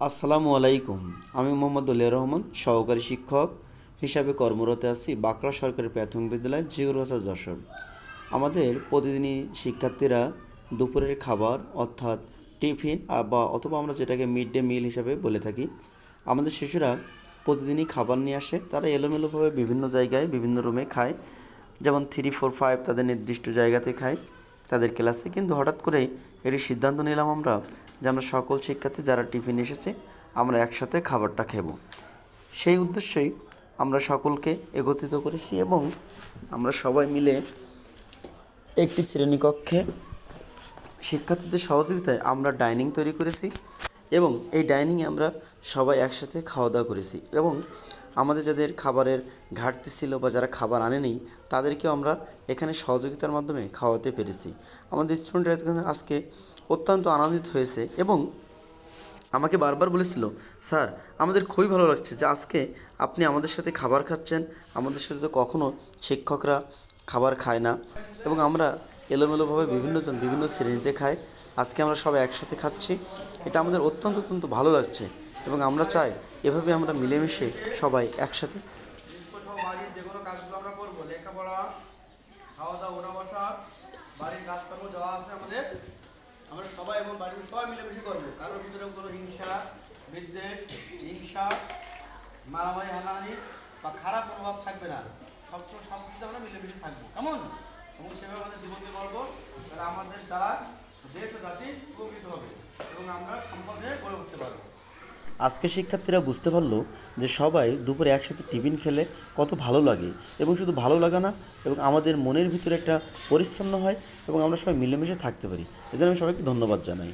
আসসালামু আলাইকুম। আমি মোহাম্মদ উলিয়া রহমান, সহকারী শিক্ষক হিসাবে কর্মরত আছি বাঁকড়া সরকারি প্রাথমিক বিদ্যালয় জিগুরবাসা যশোর। আমাদের প্রতিদিনই শিক্ষার্থীরা দুপুরের খাবার অর্থাৎ টিফিন বা অথবা আমরা যেটাকে মিড ডে মিল হিসাবে বলে থাকি, আমাদের শিশুরা প্রতিদিনই খাবার নিয়ে আসে। তারা এলোমেলোভাবে বিভিন্ন জায়গায়, বিভিন্ন রুমে খায়। যেমন থ্রি ফোর ফাইভ তাদের নির্দিষ্ট জায়গাতে খায় তাদের ক্লাসে। কিন্তু হঠাৎ করেই এটি সিদ্ধান্ত নিলাম আমরা যে আমরা সকল শিক্ষার্থী যারা টিফিন এসেছে, আমরা একসাথে খাবারটা খেব। সেই উদ্দেশ্যেই আমরা সকলকে একত্রিত করেছি এবং আমরা সবাই মিলে একটি শ্রেণীকক্ষে শিক্ষার্থীদের সহযোগিতায় আমরা ডাইনিং তৈরি করেছি এবং এই ডাইনিংয়ে আমরা সবাই একসাথে খাওয়া দাওয়া করেছি এবং আমাদের যাদের খাবারের ঘাটতি ছিল বা যারা খাবার আনেনি, তাদেরকেও আমরা এখানে সহযোগিতার মাধ্যমে খাওয়াতে পেরেছি। আমাদের স্টুডেন্টরা আজকে অত্যন্ত আনন্দিত হয়েছে এবং আমাকে বারবার বলেছিল, স্যার, আমাদের খুবই ভালো লাগছে যে আজকে আপনি আমাদের সাথে খাবার খাচ্ছেন। আমাদের সাথে তো কখনও শিক্ষকরা খাবার খায় না। এবং আমরা এলোমেলোভাবে বিভিন্নজন বিভিন্ন শ্রেণীতে খাই। আজকে আমরা সবাই একসাথে খাচ্ছি। এটা আমাদের অত্যন্ত অত্যন্ত ভালো লাগছে। এবং আমরা চাই এভাবে আমরা মিলেমিশে সবাই একসাথে যে কোনো কাজগুলো আমরা করব। লেখাপড়া খাওয়া দাওয়া বসা বাড়ির দেওয়া আছে আমাদের, আমরা সবাই এবং সবাই মিলেমিশে করব। ভিতরে কোনো হিংসা, বিদ্বেষ, হিংসা, মারামারি বা খারাপ থাকবে না। সব কিছু আমরা মিলেমিশে থাকব। কেমন? আমাদের আমাদের দ্বারা দেশ ও জাতি উপকৃত হবে এবং আমরা সম্পদে গড়ে উঠতে পারব। আজকে শিক্ষার্থীরা বুঝতে পারল যে সবাই দুপুরে একসাথে টিফিন খেলে কত ভালো লাগে এবং শুধু ভালো লাগা না, এবং আমাদের মনের ভিতরে একটা পরিচ্ছন্ন হয় এবং আমরা সবাই মিলেমিশে থাকতে পারি। এজন্য আমি সবাইকে ধন্যবাদ জানাই।